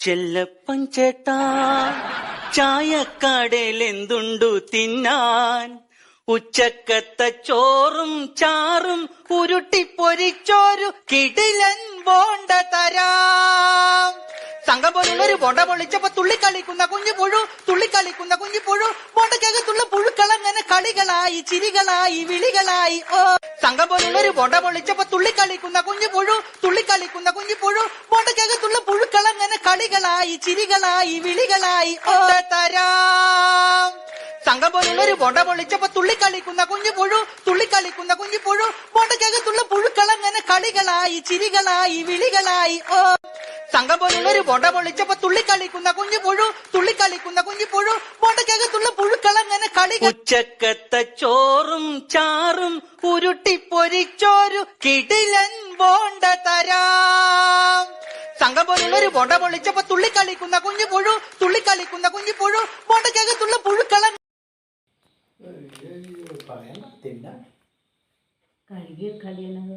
ചെല്ലപ്പൻ ചേട്ടാ ചായക്കടയിൽ എന്തുണ്ടു തിന്നാൻ? ഉച്ചക്കത്തെ ചോറും ചാറും ഉരുട്ടി പൊരിച്ചോരു കിടിലൻ ബോണ്ട തരാം. സംഘം പോലുള്ളൊരു ബോണ്ട പൊളിച്ചപ്പോ തുള്ളിക്കളിക്കുന്ന കുഞ്ഞു പുഴു തുള്ളിക്കളിക്കുന്ന കുഞ്ഞു പുഴു. പുഴുക്കൾ പുഴുക്കളങ്ങനെ കളികളായി ചിരികളായി വിളികളായി. ഓ. സംഘം പോലുള്ളൊരു ബോണ്ട പൊളിച്ചപ്പോ തുള്ളിക്കളിക്കുന്ന കുഞ്ഞു പുഴു തുള്ളിക്കളിക്കുന്ന കുഞ്ഞു പുഴു ബോണ്ടക്കകത്തുള്ള പുഴുക്കളങ്ങനെ കളികളായി ചിരികളായി വിളികളായി ഓ സംഘം പോലുള്ളൊരു ബോണ്ട പൊളിച്ചപ്പോ തുള്ളിക്കളിക്കുന്ന കുഞ്ഞു പുഴു തുള്ളിക്കളിക്കുന്ന കുഞ്ഞു പുഴു. ബോണ്ടക്കകത്തുള്ള പുഴുക്കളങ്ങനെ കളികളായി ചിരികളായി വിളികളായി ഓ സംഘം പോലുള്ള ഒരു ബോണ്ട പൊളിച്ചപ്പോ തുള്ളിക്കളിക്കുന്ന കുഞ്ഞു പുഴു തുള്ളിക്കളിക്കുന്ന കുഞ്ഞു പുഴു. ബോണ്ടക്കകത്തുള്ള പുഴുക്കളങ്ങനെ കളി ഉച്ചക്കത്തെ ചോറും ചാറും ഉരുട്ടി പൊരിച്ചോരു കിടിലൻ ബോണ്ട തരാം. സംഘം പോലുള്ളൊരു ബോണ്ട പൊളിച്ചപ്പോ തുള്ളിക്കളിക്കുന്ന കുഞ്ഞു പുഴു തുള്ളിക്കളിക്കുന്ന കുഞ്ഞു പുഴു ബോണ്ടക്കകത്തുള്ള പുഴുക്കള കഴുകിയ കളിയണത്